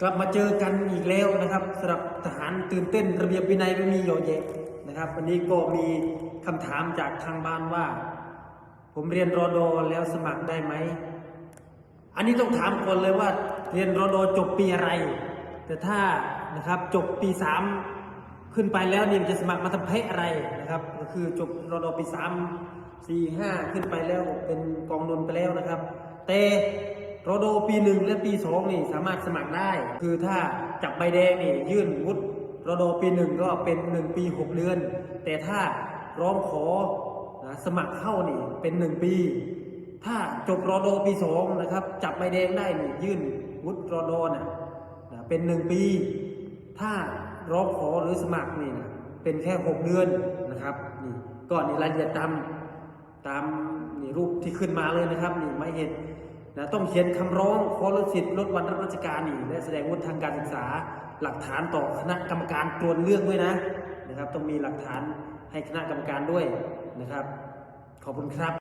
กลับมาเจอกันอีกแล้วนะครับสำหรับทหารตื่นเต้นระเบียบวินัยไม่มีโยเยะนะครับ วันนี้ก็มีคำถามจากทางบ้านว่า ผมเรียนรอดอแล้วสมัครได้ไหม อันนี้ต้องถามก่อนเลยว่าเรียนรอดอจบปีอะไร แต่ถ้านะครับจบปีสามขึ้นไปแล้วนี่จะสมัครมาทำเพะอะไรนะครับก็คือจบรอดอปีสามสี่ห้าขึ้นไปแล้วเป็นกองนนไปแล้วนะครับ แต่ รอดปีหนึ่งและปีสองนี่สามารถสมัครได้ คือถ้าจับใบแดงนี่ยื่นวุฒิรอดปีหนึ่งก็เป็นหนึ่งปีหกเดือน แต่ถ้าร้องขอนะสมัครเข้านี่เป็นหนึ่งปี ถ้าจบรอดปีสองนะครับ จับใบแดงได้นี่ยื่นวุฒิรอดนะนะเป็นหนึ่งปี ถ้าร้องขอหรือสมัครนี่นะเป็นแค่หกเดือนนะครับนี่ก็นี่รายละเอียดตามตามนี่รูปที่ขึ้นมาเลยนะครับนี่ไม่เห็น นะต้องเขียนคำร้องขอลดสิทธิ์ลดวันรับราชการนี่และแสดงวุฒิทางการศึกษาหลักฐานต่อคณะกรรมการตรวจเรื่องด้วยนะนะครับ ต้องมีหลักฐานให้คณะกรรมการด้วยนะครับ ขอบคุณครับ